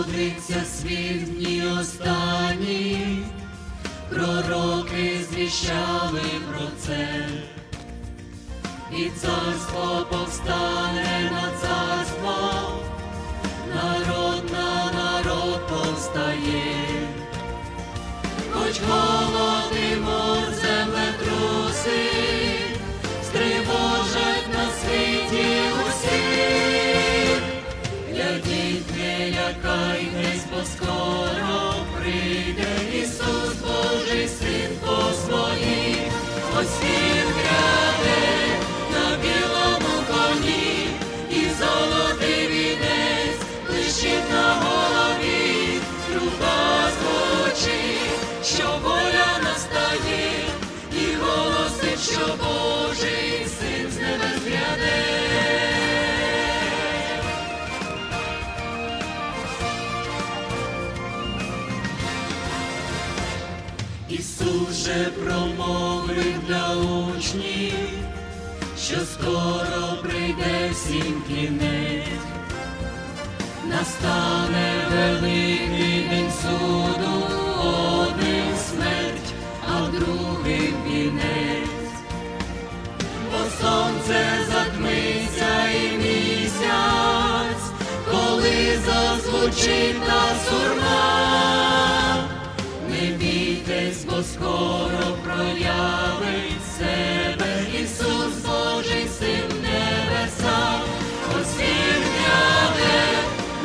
наблизиться світ дні останні, пророки звіщали про це, і царство повстане на царство, народ на народ повстає, хоч Ісус же промовив для учнів, що скоро прийде всім кінець, настане великий день суду, одним смерть, а другим вінець, бо сонце затмиться і місяць, коли зазвучить та сурма. Скоро проявить себе. Ісус Божий Син небеса, ось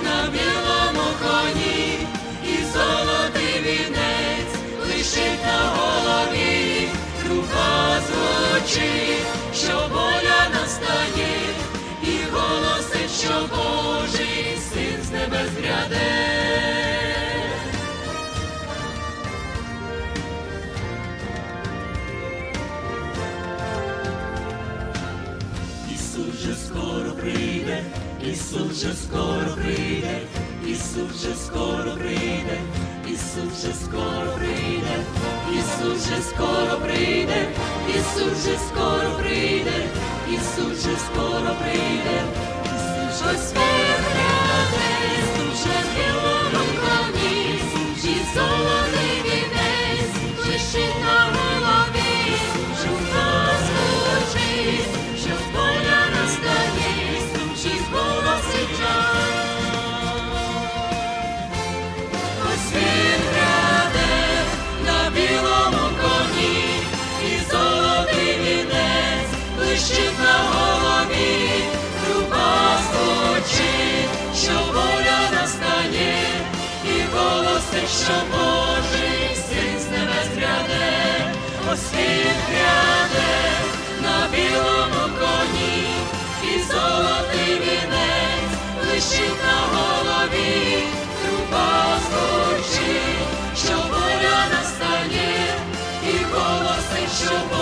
на білому коні, і золотий вінець лишить на голові, рука звучить, що воля Ісус же скоро прийде, Ісус вже скоро прийде, Ісус вже скоро прийде, Ісус вже скоро прийде, Ісус вже скоро прийде, Ісус вже скоро прийде, що Божий син з небес гряде, освіт гряде на білому коні, і золотий вінець лишить на голові, труба звучить, що воля настає, і голоси, що.